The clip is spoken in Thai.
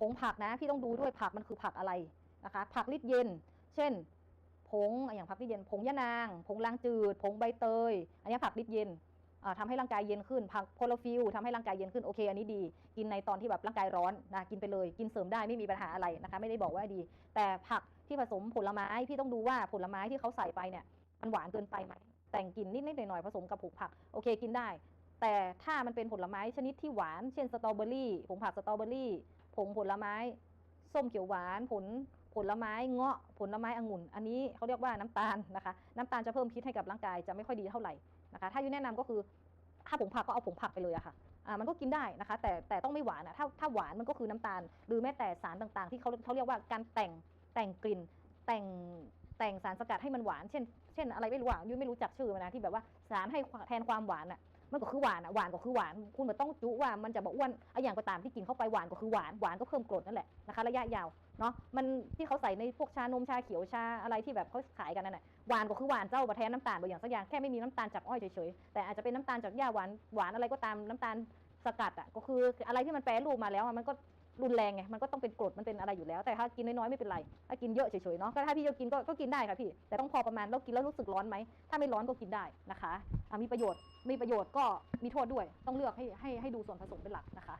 ผงผักนะพี่ต้องดูด้วยผักมันคือผักอะไรนะคะ ผักลิดเย็น เช่น ผงอย่างผักลิดเย็น ผงยะนาง ผงลางจืด ผงใบเตย อันนี้ผักลิดเย็นอ่าทำให้ร่างกายเย็นขึ้น ผักโคโลฟิลทำให้ร่างกายเย็นขึ้นโอเค อันนี้ดี กินในตอนที่แบบร่างกายร้อนนะกินไปเลย กินเสริมได้ไม่มีปัญหาอะไรนะคะ ไม่ได้บอกว่าดี แต่ผักที่ผสมผลไม้พี่ต้องดูว่าผลไม้ที่เขาใส่ไปเนี่ยมันหวานเกินไปไหมแต่งกลิ่นนิดๆหน่อยๆผสมกับผงผักโอเคกินได้ แต่ถ้ามันเป็นผลไม้ชนิดที่หวาน เช่นสตรอเบอรี่ผงผักสตรอเบอรี่ ผงผลไม้ ส้มเขียวหวาน ผลผลไม้เงาะ ผลไม้องุ่น อันนี้เขาเรียกว่าน้ำตาลนะคะ น้ำตาลจะเพิ่มพิษให้กับร่างกายจะไม่ค่อยดีเท่าไหร่นะคะ ถ้ายูแนะนำก็คือถ้าผงผักก็เอาผงผักไปเลยอะค่ะอ่ามันก็กินได้นะคะ แต่แต่ต้องไม่หวานอะถ้าถ้าหวานมันก็คือน้ำตาล หรือแม้แต่สารต่างๆ ที่เขาเขาเรียกว่าการแต่งแต่งกลิ่นแต่งแต่งสารสกัดให้มันหวาน เช่น เช่นอะไรไม่รู้อะยุ้ยไม่รู้จักชื่อมันนะที่แบบว่าสารให้แทนความหวานอะ มันก็คือหวานอะหวานก็คือหวาน คุณมันต้องจุว่ามันจะบอกอ้วนอะอย่างก็ตามที่กินเข้าไปหวานก็คือหวานหวานก็เพิ่มกรดนั่นแหละนะคะระยะยาวเนาะมันที่เขาใส่ในพวกชานมชาเขียวชาอะไรที่แบบเขาขายกันนั่นแหละหวานก็คือหวานเจ้าบะแทนน้ำตาลบางอย่างสักอย่างแค่ไม่มีน้ำตาลจากอ้อยเฉยๆแต่อาจจะเป็นน้ำตาลจากหญ้าหวานหวานอะไรก็ตามน้ำตาลสกัดอะก็คืออะไรที่มันแปรรูปมาแล้วมันก็ รุนแรงไงมันก็ต้องเป็นกรดมันเป็นอะไรอยู่แล้วแต่ถ้ากินน้อยๆไม่เป็นไรถ้ากินเยอะเฉยๆเนาะก็ถ้าพี่จะกินก็ก็กินได้ค่ะพี่ แต่ต้องพอประมาณแล้วกินแล้วรู้สึกร้อนไหมถ้าไม่ร้อนก็กินได้นะคะะมีประโยชน์มีประโยชน์ก็มีโทษด้วย ต้องเลือกให้ให้ให้ดูส่วนผสมเป็นหลักนะคะ